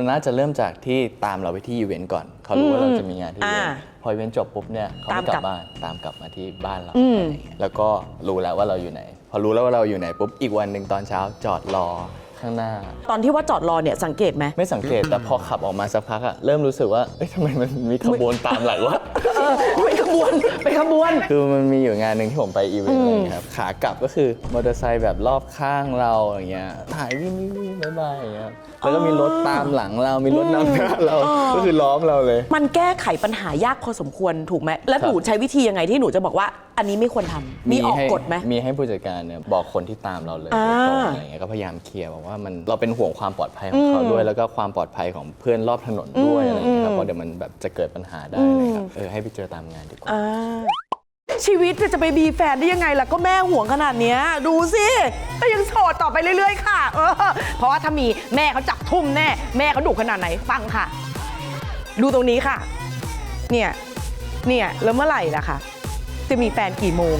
มันน่าจะเริ่มจากที่ตามเราไปที่อีเวนต์ก่อน เขารู้ว่าอืมเราจะมีงานที่อีเวนต์อ่าพออีเวนต์จบปุ๊บเนี่ยเขาตามไม่กกลัลับบบ้านตามกลับมาที่บ้านเราอืมอะไรอย่างเงี้ยแล้วก็รู้แล้วว่าเราอยู่ไหน พอรู้แล้วว่าเราอยู่ไหนปุ๊บอีกวันหนึ่งตอนเช้าจอดรอ ข้างหน้า ตอนที่ว่าจอดรอเนี่ยสังเกตไหม ไม่สังเกตแต่พอขับออกมาสักพักอะเริ่มรู้สึกว่าเอ้ยทำไมมันมีขบวนตามหลังวะ เออเป็นขบวนเป็นขบวน คือมันมีอยู่งานหนึ่งที่ผมไปอีเวนต์อะไรอย่างเงี้ยครับขากลับก็คือมอเตอร์ไซค์แบบรอบข้างเราอย่างเงี้ยถ่ายวิ่งวิ่งวิ่งบ๊ายบายอย่างเงี้ยแล้วก็มีรถตามหลังเรามีรถนำหน้าเราอ๋อก็คือล้อมเราเลย มันแก้ไขปัญหายากพอสมควรถูกไหม และครับหนูใช้วิธียังไงที่หนูจะบอกว่า อันนี้ไม่ควรทำมีออกให้กฎไหม มีให้ผู้จัดการเนี่ยบอกคนที่ตามเราเลยอ่าโดยตรงอะไรเงี้ยก็พยายามเคลียร์บอกว่ามันเราเป็นห่วงความปลอดภัยของเขาด้วย แล้วก็ความปลอดภัยของเพื่อนรอบถนนด้วยอะไรเงี้ยครับเพราะเดี๋ยวมันแบบจะเกิดปัญหาได้เลยครับเออให้ไปเจอตามงานดีกว่า อ่าชีวิตจะไปมีแฟนได้ยังไงล่ะก็แม่ห่วงขนาดเนี้ย ดูสิก็ยังโสดต่อไปเรื่อย ๆ ค่ะ เออ เพราะว่าถ้ามีแม่เขาจับทุ่มแน่ แม่เขาดุขนาดไหนฟังค่ะ ดูตรงนี้ค่ะ เนี่ย เนี่ย แล้วเมื่อไหร่ล่ะคะ จะมีแฟนกี่โมง